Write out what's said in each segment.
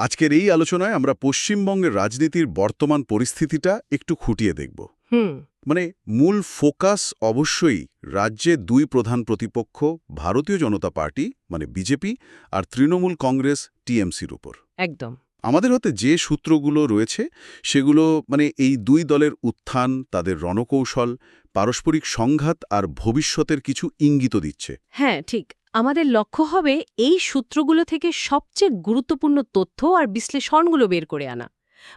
আজকের এই আলোচনায় আমরা পশ্চিমবঙ্গের রাজনীতির বর্তমান পরিস্থিতিটা একটু খুঁটিয়ে দেখব। হুম। মানে মূল ফোকাস অবশ্যই রাজ্যে দুই প্রধান প্রতিপক্ষ ভারতীয় জনতা পার্টি মানে বিজেপি আর তৃণমূল কংগ্রেস টিএমসির উপর। একদম। আমাদের হতে যে সূত্রগুলো রয়েছে সেগুলো মানে এই দুই দলের উত্থান তাদের রণকৌশল পারস্পরিক সংঘাত আর ভবিষ্যতের কিছু ইঙ্গিত দিচ্ছে। হ্যাঁ ঠিক। আমাদের লক্ষ্য হবে এই সূত্রগুলো থেকে সবচেয়ে গুরুত্বপূর্ণ তথ্য আর বিশ্লেষণগুলো বের করে আনা।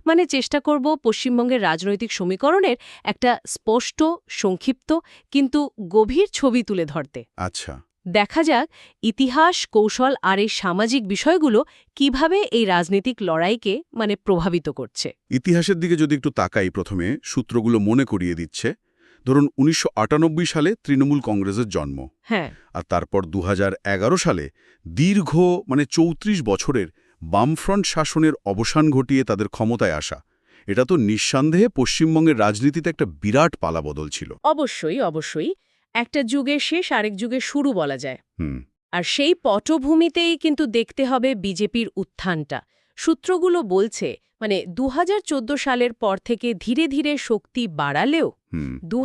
মানে চেষ্টা করব পশ্চিমবঙ্গের রাজনৈতিক সমীকরণের একটা স্পষ্ট সংক্ষিপ্ত কিন্তু গভীর ছবি তুলে ধরতে। আচ্ছা। দেখা যাক ইতিহাস কৌশল আর এই সামাজিক বিষয়গুলো কীভাবে এই রাজনৈতিক লড়াইকে মানে প্রভাবিত করছে। ইতিহাসের দিকে যদি একটু তাকাই প্রথমে সূত্রগুলো মনে করিয়ে দিচ্ছে। ধরুন উনিশশো আটানব্বই সালে তৃণমূল কংগ্রেসের জন্ম। হ্যাঁ। আর তারপর দু হাজার এগারো সালে দীর্ঘ মানে চৌত্রিশ বছরের বামফ্রন্ট শাসনের অবসান ঘটিয়ে তাদের ক্ষমতায় আসা। এটা তো নিঃসন্দেহে পশ্চিমবঙ্গের রাজনীতিতে একটা বিরাট পালাবদল ছিল। অবশ্যই অবশ্যই। একটা যুগের শেষ আরেক যুগের শুরু বলা যায়। হুম। আর সেই পটভূমিতেই কিন্তু দেখতে হবে বিজেপির উত্থানটা। সূত্রগুলো বলছে মানে দু হাজার চোদ্দ সালের পর থেকে ধীরে ধীরে শক্তি বাড়ালেও দু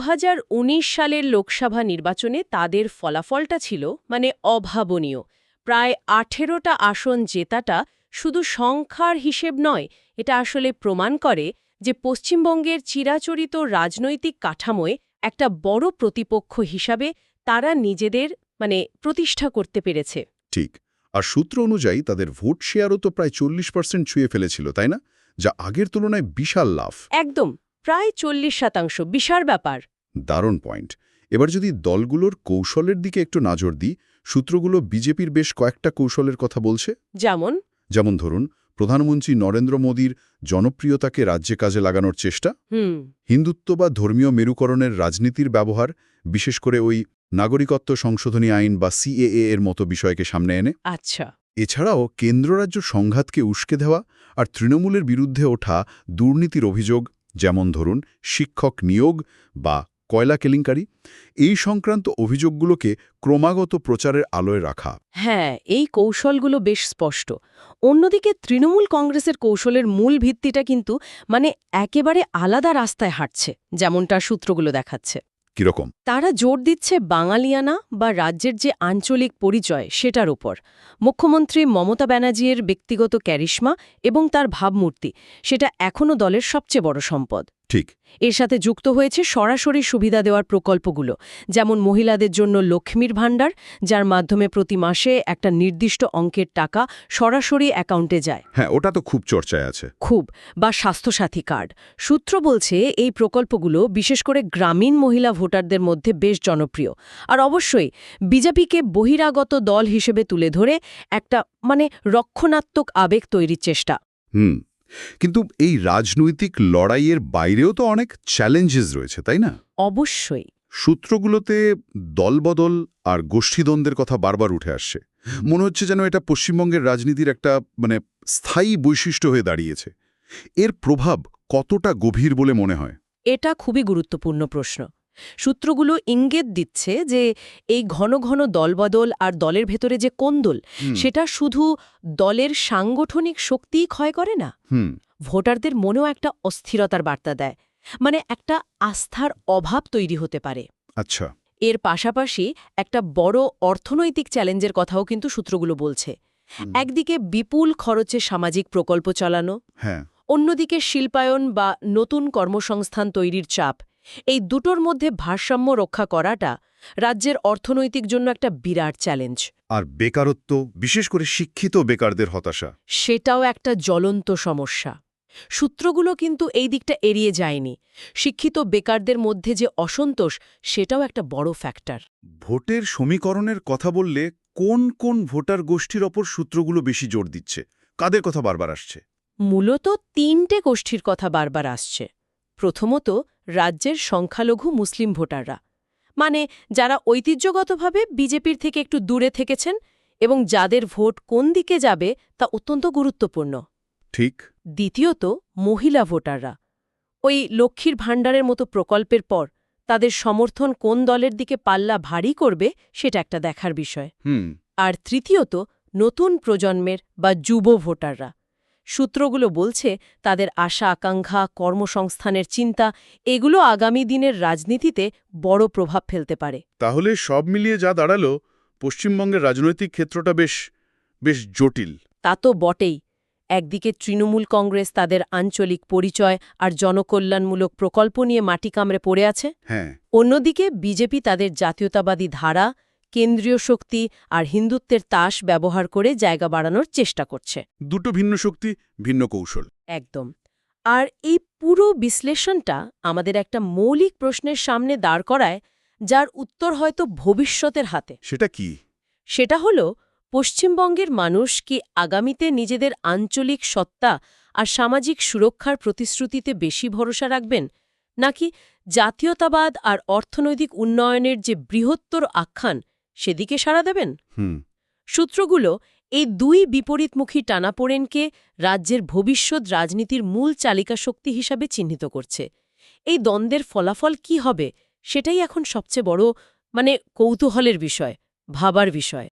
সালের লোকসভা নির্বাচনে তাদের ফলাফলটা ছিল মানে অভাবনীয়। প্রায় আঠেরোটা আসন জেতাটা শুধু সংখ্যার হিসেব নয় এটা আসলে প্রমাণ করে যে পশ্চিমবঙ্গের চিরাচরিত রাজনৈতিক কাঠামোয় একটা বড় প্রতিপক্ষ হিসাবে তারা নিজেদের মানে প্রতিষ্ঠা করতে পেরেছে। ঠিক। আর সূত্র অনুযায়ী তাদের ভোট শেয়ারও তো প্রায় চল্লিশ পার্সেন্ট ছুঁয়ে ফেলেছিল তাই না? যা আগের তুলনায় বিশাল লাভ। একদম প্রায় চল্লিশ শতাংশ বিশাল ব্যাপার। দারুণ পয়েন্ট। এবার যদি দলগুলোর কৌশলের দিকে একটু নজর দিই সূত্রগুলো বিজেপির বেশ কয়েকটা কৌশলের কথা বলছে। যেমন? যেমন ধরুন প্রধানমন্ত্রী নরেন্দ্র মোদীর জনপ্রিয়তাকে রাজ্যে কাজে লাগানোর চেষ্টা হিন্দুত্ব বা ধর্মীয় মেরুকরণের রাজনীতির ব্যবহার বিশেষ করে ওই নাগরিকত্ব সংশোধনী আইন বা সিএএ এর মতো বিষয়কে সামনে এনে আচ্ছা। এছাড়াও কেন্দ্র রাজ্য সংঘাতকে উস্কে দেওয়া আর তৃণমূলের বিরুদ্ধে ওঠা দুর্নীতির অভিযোগ যেমন ধরুন শিক্ষক নিয়োগ বা কয়লা কেলেঙ্কারি এই সংক্রান্ত অভিযোগগুলোকে ক্রমাগত প্রচারের আলোয় রাখা। হ্যাঁ এই কৌশলগুলো বেশ স্পষ্ট। অন্যদিকে তৃণমূল কংগ্রেসের কৌশলের মূল ভিত্তিটা কিন্তু মানে একেবারে আলাদা রাস্তায় হাঁটছে যেমনটা সূত্রগুলো দেখাচ্ছে। কীরকম? তারা জোর দিচ্ছে বাঙালিয়ানা বা রাজ্যের যে আঞ্চলিক পরিচয় সেটার উপর। মুখ্যমন্ত্রী মমতা ব্যানার্জির ব্যক্তিগত ক্যারিশমা এবং তার ভাবমূর্তি, সেটা এখনও দলের সবচেয়ে বড় সম্পদ। ঠিক। এর সাথে যুক্ত হয়েছে সরাসরি সুবিধা দেওয়ার প্রকল্পগুলো যেমন মহিলাদের জন্য লক্ষ্মীর ভাণ্ডার যার মাধ্যমে প্রতি মাসে একটা নির্দিষ্ট অঙ্কের টাকা সরাসরি অ্যাকাউন্টে যায়। হ্যাঁ ওটা তো খুব চর্চায় আছে। খুব বা স্বাস্থ্যসাথী কার্ড। সূত্র বলছে এই প্রকল্পগুলো বিশেষ করে গ্রামীণ মহিলা ভোটারদের মধ্যে বেশ জনপ্রিয়। আর অবশ্যই বিজেপিকে বহিরাগত দল হিসেবে তুলে ধরে একটা মানে রক্ষণাত্মক আবেগ তৈরির চেষ্টা। হুম কিন্তু এই রাজনৈতিক লড়াইয়ের বাইরেও তো অনেক চ্যালেঞ্জেস রয়েছে তাই না? অবশ্যই। সূত্রগুলোতে দলবদল আর গোষ্ঠীদ্বন্দ্বের কথা বারবার উঠে আসছে। মনে হচ্ছে যেন এটা পশ্চিমবঙ্গের রাজনীতির একটা মানে স্থায়ী বৈশিষ্ট্য হয়ে দাঁড়িয়েছে। এর প্রভাব কতটা গভীর বলে মনে হয়? এটা খুবই গুরুত্বপূর্ণ প্রশ্ন। সূত্রগুলো ইঙ্গিত দিচ্ছে যে এই ঘন ঘন দলবদল আর দলের ভেতরে যে কোন্দল সেটা শুধু দলের সাংগঠনিক শক্তিই ক্ষয় করে না? ভোটারদের মনেও একটা অস্থিরতার বার্তা দেয় মানে একটা আস্থার অভাব তৈরি হতে পারে। আচ্ছা। এর পাশাপাশি একটা বড় অর্থনৈতিক চ্যালেঞ্জের কথাও কিন্তু সূত্রগুলো বলছে। একদিকে বিপুল খরচে সামাজিক প্রকল্প চালানো হ্যাঁ। অন্যদিকে শিল্পায়ন বা নতুন কর্মসংস্থান তৈরির চাপ এই দুটোর মধ্যে ভারসাম্য রক্ষা করাটা রাজ্যের অর্থনৈতিক জন্য একটা বিরাট চ্যালেঞ্জ। আর বেকারত্ব বিশেষ করে শিক্ষিত বেকারদের হতাশা। সেটাও একটা জ্বলন্ত সমস্যা। সূত্রগুলো কিন্তু এই দিকটা এড়িয়ে যায়নি। শিক্ষিত বেকারদের মধ্যে যে অসন্তোষ সেটাও একটা বড় ফ্যাক্টর ভোটের সমীকরণের কথা বললে কোন কোন ভোটার গোষ্ঠীর ওপর সূত্রগুলো বেশি জোর দিচ্ছে? কাদের কথা বারবার আসছে? মূলত তিনটে গোষ্ঠীর কথা বারবার আসছে। প্রথমত রাজ্যের সংখ্যালঘু মুসলিম ভোটাররা মানে যারা ঐতিহ্যগতভাবে বিজেপির থেকে একটু দূরে থেকেছেন এবং যাদের ভোট কোন দিকে যাবে তা অত্যন্ত গুরুত্বপূর্ণ। ঠিক। দ্বিতীয়ত মহিলা ভোটাররা ওই লক্ষ্মীর ভাণ্ডারের মতো প্রকল্পের পর তাদের সমর্থন কোন দলের দিকে পাল্লা ভারী করবে সেটা একটা দেখার বিষয়। হুম। আর তৃতীয়ত নতুন প্রজন্মের বা যুব ভোটাররা সূত্রগুলো বলছে তাদের আশা আকাঙ্ক্ষা কর্মসংস্থানের চিন্তা এগুলো আগামী দিনের রাজনীতিতে বড় প্রভাব ফেলতে পারে। তাহলে সব মিলিয়ে যা দাঁড়াল পশ্চিমবঙ্গের রাজনৈতিক ক্ষেত্রটা বেশ বেশ জটিল। তা তো বটেই। একদিকে তৃণমূল কংগ্রেস তাদের আঞ্চলিক পরিচয় আর জনকল্যাণমূলক প্রকল্প নিয়ে মাটি কামড়ে পড়ে আছে। হ্যাঁ। অন্যদিকে বিজেপি তাদের জাতীয়তাবাদী ধারা কেন্দ্রীয় শক্তি আর হিন্দুত্বের তাস ব্যবহার করে জায়গা বাড়ানোর চেষ্টা করছে। দুটো ভিন্ন শক্তি ভিন্ন কৌশল। একদম। আর এই পুরো বিশ্লেষণটা আমাদের একটা মৌলিক প্রশ্নের সামনে দাঁড় করায় যার উত্তর হয়তো ভবিষ্যতের হাতে। সেটা কি? সেটা হল পশ্চিমবঙ্গের মানুষ কি আগামীতে নিজেদের আঞ্চলিক সত্তা আর সামাজিক সুরক্ষার প্রতিশ্রুতিতে বেশি ভরসা রাখবেন? নাকি জাতীয়তাবাদ আর অর্থনৈতিক উন্নয়নের যে বৃহত্তর আখ্যান সেদিকে সাড়া দেবেন? হুম। সূত্রগুলো এই দুই বিপরীতমুখী টানাপোড়েনকে রাজ্যের ভবিষ্যৎ রাজনীতির মূল চালিকা শক্তি হিসাবে চিহ্নিত করছে। এই দ্বন্দ্বের ফলাফল কি হবে সেটাই এখন সবচেয়ে বড় মানে কৌতূহলের বিষয় ভাবার বিষয়।